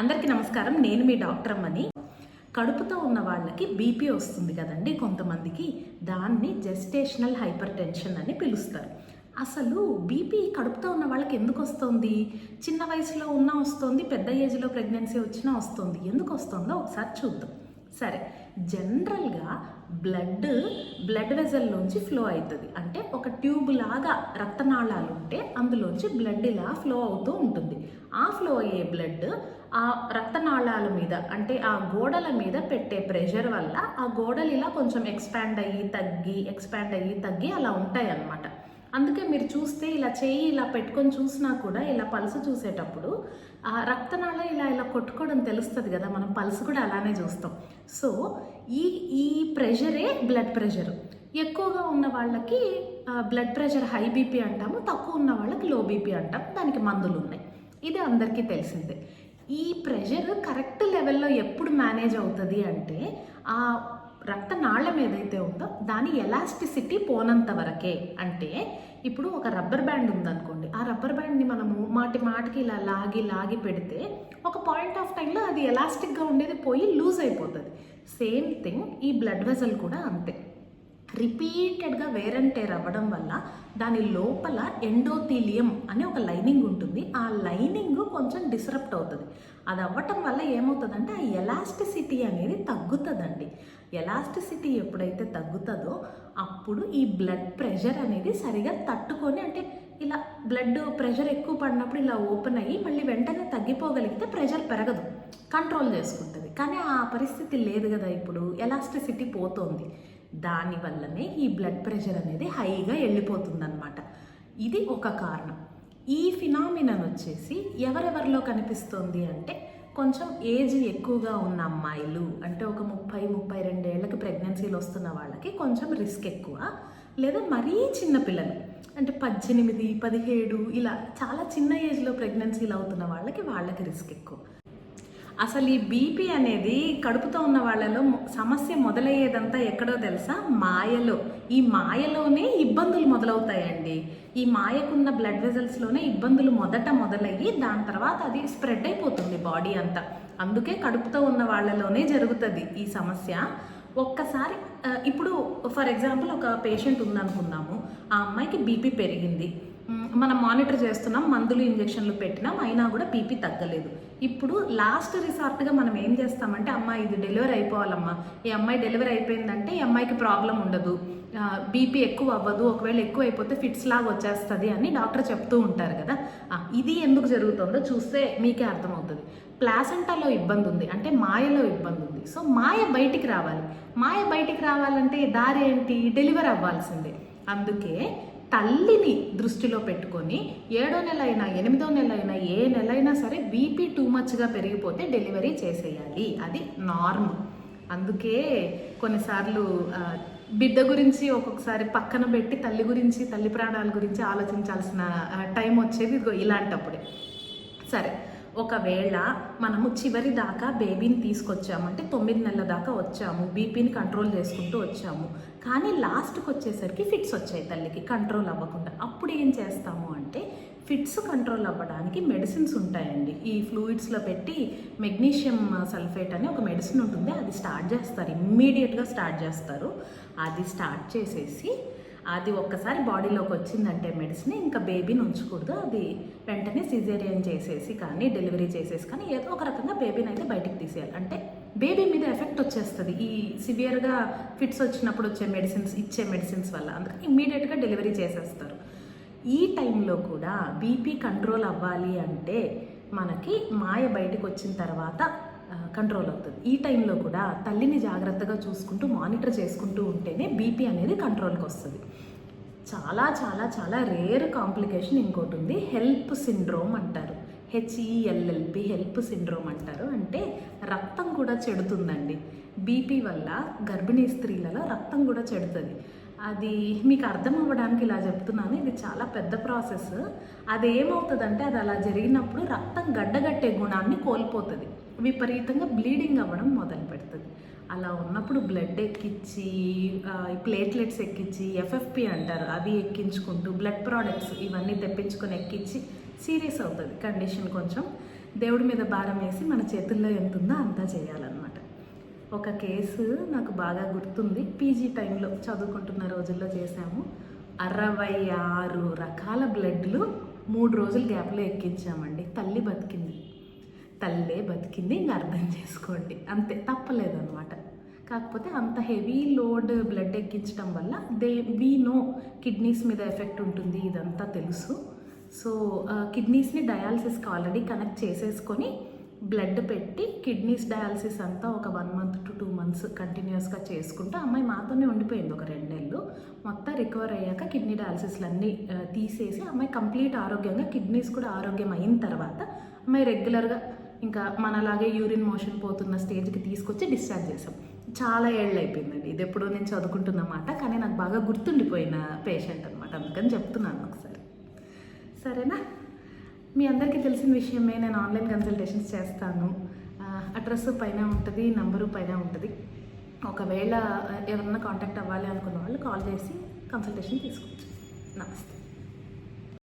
అందరికీ నమస్కారం. నేను మీ డాక్టర్ అమ్మని. కడుపుతో ఉన్న వాళ్ళకి బీపీ వస్తుంది కదండి. కొంతమందికి దాన్ని జెస్టేషనల్ హైపర్ టెన్షన్ అని పిలుస్తారు. అసలు బీపీ కడుపుతో ఉన్న వాళ్ళకి ఎందుకు వస్తుంది? చిన్న వయసులో ఉన్నా వస్తుంది పెద్ద ఏజ్లో ప్రెగ్నెన్సీ వచ్చినా వస్తుంది. ఎందుకు వస్తుందో ఒకసారి చూద్దాం. సరే జనరల్గా బ్లడ్ బ్లడ్ వెజల్లోంచి ఫ్లో అవుతుంది అంటే ఒక ట్యూబ్ లాగా రక్తనాళాలు ఉంటే అందులోంచి బ్లడ్ ఇలా ఫ్లో అవుతూ ఉంటుంది. ఆ ఫ్లో అయ్యే బ్లడ్ ఆ రక్తనాళాల మీద అంటే ఆ గోడల మీద పెట్టే ప్రెషర్ వల్ల ఆ గోడలు ఇలా కొంచెం ఎక్స్పాండ్ అయ్యి తగ్గి ఎక్స్పాండ్ అయ్యి తగ్గి అలా ఉంటాయి అన్నమాట అందుకే మీరు చూస్తే ఇలా చేయి ఇలా పెట్టుకొని చూసినా కూడా ఇలా పలుసు చూసేటప్పుడు ఆ రక్తనాళ ఇలా ఇలా కొట్టుకోవడం తెలుస్తుంది కదా మనం పలుసు కూడా అలానే చూస్తాం. సో ఈ ఈ ప్రెషరే బ్లడ్ ప్రెషర్ ఎక్కువగా ఉన్న వాళ్ళకి బ్లడ్ ప్రెషర్ హై బీపీ అంటాము తక్కువ ఉన్న వాళ్ళకి లో బీపీ అంటాం దానికి మందులు ఉన్నాయి. ఇది అందరికీ తెలిసిందే. ఈ ప్రెషర్ కరెక్ట్ లెవెల్లో ఎప్పుడు మేనేజ్ అవుతుంది అంటే ఆ రక్తనాళం ఏదైతే ఉందో దాని ఎలాస్టిసిటీ పోనంత వరకే. అంటే ఇప్పుడు ఒక రబ్బర్ బ్యాండ్ ఉందనుకోండి ఆ రబ్బర్ బ్యాండ్ని మనము మాటి మాటికి ఇలా లాగి లాగి పెడితే ఒక పాయింట్ ఆఫ్ టైంలో అది ఎలాస్టిక్గా ఉండేది పోయి లూజ్ అయిపోతుంది. సేమ్ థింగ్ ఈ బ్లడ్ వెజల్ కూడా అంతే. రిపీటెడ్గా వేరంటేర్ అవ్వడం వల్ల దాని లోపల ఎండోథీలియం అనే ఒక లైనింగ్ ఉంటుంది. ఆ లైనింగ్ కొంచెం డిస్రప్ట్ అవుతుంది. అది అవ్వటం వల్ల ఏమవుతుందంటే ఆ ఎలాస్టిసిటీ అనేది తగ్గుతుందండి. ఎలాస్టిసిటీ ఎప్పుడైతే తగ్గుతుందో అప్పుడు ఈ బ్లడ్ ప్రెషర్ అనేది సరిగా తట్టుకొని అంటే ఇలా బ్లడ్ ప్రెషర్ ఎక్కువ పడినప్పుడు ఇలా ఓపెన్ అయ్యి మళ్ళీ వెంటనే తగ్గిపోగలిగితే ప్రెషర్ పెరగదు కంట్రోల్ చేసుకుంటుంది. కానీ ఆ పరిస్థితి లేదు కదా ఇప్పుడు ఎలాస్టిసిటీ పోతోంది. దానివల్లనే ఈ బ్లడ్ ప్రెషర్ అనేది హైగా వెళ్ళిపోతుందన్నమాట. ఇది ఒక కారణం. ఈ ఫినామినన్ వచ్చేసి ఎవరెవరిలో కనిపిస్తుంది అంటే కొంచెం ఏజ్ ఎక్కువగా ఉన్న అమ్మాయిలు అంటే ఒక ముప్పై ముప్పై రెండేళ్ళకి ప్రెగ్నెన్సీలు వస్తున్న వాళ్ళకి కొంచెం రిస్క్ ఎక్కువ. లేదా మరీ చిన్న పిల్లలు అంటే పద్దెనిమిది పదిహేడు ఇలా చాలా చిన్న ఏజ్లో ప్రెగ్నెన్సీలు అవుతున్న వాళ్ళకి వాళ్ళకి రిస్క్ ఎక్కువ. అసలు ఈ బీపీ అనేది కడుపుతో ఉన్న వాళ్ళలో సమస్య మొదలయ్యేదంతా ఎక్కడో తెలుసా? మాయలో. ఈ మాయలోనే ఇబ్బందులు మొదలవుతాయండి. ఈ మాయకున్న బ్లడ్ వెజల్స్లోనే ఇబ్బందులు మొదట మొదలయ్యి దాని తర్వాత అది స్ప్రెడ్ అయిపోతుంది బాడీ అంతా. అందుకే కడుపుతో ఉన్న వాళ్ళలోనే జరుగుతుంది ఈ సమస్య. ఒక్కసారి ఇప్పుడు ఫర్ ఎగ్జాంపుల్ ఒక పేషెంట్ ఉందనుకుందాము. ఆ అమ్మాయికి బీపీ పెరిగింది. మనం మానిటర్ చేస్తున్నాం మందులు ఇంజెక్షన్లు పెట్టినాం అయినా కూడా బీపీ తగ్గలేదు. ఇప్పుడు లాస్ట్ రిసార్ట్గా మనం ఏం చేస్తామంటే అమ్మ ఇది డెలివరీ అయిపోవాలమ్మా. ఈ అమ్మాయి డెలివరీ అయిపోయిందంటే ఈ అమ్మాయికి ప్రాబ్లం ఉండదు. బీపీ ఎక్కువ అవ్వదు ఒకవేళ ఎక్కువ అయిపోతే ఫిట్స్ లాగా వచ్చేస్తుంది అని డాక్టర్ చెప్తూ ఉంటారు కదా. ఇది ఎందుకు జరుగుతుందో చూస్తే మీకే అర్థమవుతుంది. ప్లాసెంటాలో ఇబ్బంది ఉంది అంటే మాయలో ఇబ్బంది ఉంది. సో మాయ బయటికి రావాలి. మాయ బయటికి రావాలంటే దారి ఏంటి? డెలివరీ అవ్వాల్సిందే. అందుకే తల్లిని దృష్టిలో పెట్టుకొని ఏడో నెల అయినా ఎనిమిదో నెల అయినా ఏ నెల అయినా సరే బీపీ టూ మచ్గా పెరిగిపోతే డెలివరీ చేసేయాలి. అది నార్మ్. అందుకే కొన్నిసార్లు బిడ్డ గురించి ఒక్కొక్కసారి పక్కన పెట్టి తల్లి గురించి తల్లి ప్రాణాల గురించి ఆలోచించాల్సిన టైం వచ్చేది ఇలాంటప్పుడే. సరే. ఒకవేళ మనము చివరి దాకా బేబీని తీసుకొచ్చాము అంటే తొమ్మిది నెలల దాకా వచ్చాము బీపీని కంట్రోల్ చేసుకుంటూ వచ్చాము కానీ లాస్ట్కి వచ్చేసరికి ఫిట్స్ వచ్చాయి తల్లికి కంట్రోల్ అవ్వకుండా. అప్పుడు ఏం చేస్తాము అంటే ఫిట్స్ కంట్రోల్ అవ్వడానికి మెడిసిన్స్ ఉంటాయండి. ఈ ఫ్లూయిడ్స్లో పెట్టి మెగ్నీషియం సల్ఫేట్ అని ఒక మెడిసిన్ ఉంటుంది అది స్టార్ట్ చేస్తారు ఇమ్మీడియట్గా స్టార్ట్ చేస్తారు. అది స్టార్ట్ చేసేసి అది ఒక్కసారి బాడీలోకి వచ్చిందంటే మెడిసిన్ ఇంకా బేబీని ఉంచకూడదు. అది వెంటనే సిజేరియన్ చేసేసి కానీ డెలివరీ చేసేసి కానీ ఏదో ఒక రకంగా బేబీని అయితే బయటికి తీసేయాలి. అంటే బేబీ మీద ఎఫెక్ట్ వచ్చేస్తుంది. ఈ సివియర్గా ఫిట్స్ వచ్చినప్పుడు వచ్చే మెడిసిన్స్ ఇచ్చే మెడిసిన్స్ వల్ల. అందుకని ఇమ్మీడియట్గా డెలివరీ చేసేస్తారు. ఈ టైంలో కూడా బీపీ కంట్రోల్ అవ్వాలి అంటే మనకి మాయ బయటకు వచ్చిన తర్వాత కంట్రోల్ అవుతుంది. ఈ టైంలో కూడా తల్లిని జాగ్రత్తగా చూసుకుంటూ మానిటర్ చేసుకుంటూ ఉంటేనే బీపీ అనేది కంట్రోల్కి వస్తుంది. చాలా చాలా చాలా రేర్ కాంప్లికేషన్ ఇంకోటి ఉంది. హెల్ప్ సిండ్రోమ్ అంటారు. హెచ్ఈఎల్ఎల్పి హెల్ప్ సిండ్రోమ్ అంటారు. అంటే రక్తం కూడా చెడుతుందండి. బీపీ వల్ల గర్భిణీ స్త్రీలలో రక్తం కూడా చెడుతుంది. అది మీకు అర్థం అవ్వడానికి ఇలా చెప్తున్నాను. ఇది చాలా పెద్ద ప్రాసెస్ అది ఏమవుతుందంటే అది అలా జరిగినప్పుడు రక్తం గడ్డగట్టే గుణాన్ని కోల్పోతుంది. విపరీతంగా బ్లీడింగ్ అవ్వడం మొదలు పెడుతుంది. అలా ఉన్నప్పుడు బ్లడ్ ఎక్కించి ప్లేట్లెట్స్ ఎక్కించి ఎఫ్ఎఫ్పి అంటారు అవి ఎక్కించుకుంటూ బ్లడ్ ప్రోడక్ట్స్ ఇవన్నీ తెప్పించుకొని ఎక్కించి సీరియస్ అవుతుంది. కండిషన్ కొంచెం దేవుడి మీద భారం వేసి మన చేతుల్లో ఎంత ఉందో అంతా చేయాలన్నమాట. ఒక కేసు నాకు బాగా గుర్తుంది. పీజీ టైంలో చదువుకుంటున్న రోజుల్లో చేశాము. అరవై ఆరు రకాల బ్లడ్లు మూడు రోజులు గ్యాప్లో ఎక్కించామండి. తల్లి బతికింది. తల్లే బతికింది ఇంకా అర్థం చేసుకోండి. అంతే తప్పలేదన్నమాట. కాకపోతే అంత హెవీ లోడ్ బ్లడ్ ఎక్కించడం వల్ల దే వీ నో కిడ్నీస్ మీద ఎఫెక్ట్ ఉంటుంది ఇదంతా తెలుసు. సో కిడ్నీస్ని డయాలసిస్కి ఆల్రెడీ కనెక్ట్ చేసేసుకొని బ్లడ్ పెట్టి కిడ్నీస్ డయాలసిస్ అంతా ఒక one month to two months కంటిన్యూస్గా చేసుకుంటూ అమ్మాయి మాతోనే ఉండిపోయింది ఒక రెండు నెలలు మొత్తం రికవర్ అయ్యాక కిడ్నీ డయాలసిస్లు అన్నీ తీసేసి అమ్మాయి కంప్లీట్ ఆరోగ్యంగా కిడ్నీస్ కూడా ఆరోగ్యం అయిన తర్వాత అమ్మాయి రెగ్యులర్గా ఇంకా మనలాగే యూరిన్ మోషన్ పోతున్న స్టేజ్కి తీసుకొచ్చి డిశ్చార్జ్ చేసాం చాలా ఏళ్ళు అయిపోయిందండి ఇది ఎప్పుడో నేను చదువుకుంటున్నమాట కానీ నాకు బాగా గుర్తుండిపోయిన పేషెంట్ అనమాట అందుకని చెప్తున్నాను ఒకసారి. సరేనా? మీ అందరికీ తెలిసిన విషయమే నేను ఆన్లైన్ కన్సల్టేషన్స్ చేస్తాను. అడ్రస్ పైన ఉంటుంది నంబరు పైన ఉంటుంది. ఒకవేళ ఎవరన్నా కాంటాక్ట్ అవ్వాలి అనుకున్న వాళ్ళు కాల్ చేసి కన్సల్టేషన్ తీసుకోవచ్చు నమస్తే.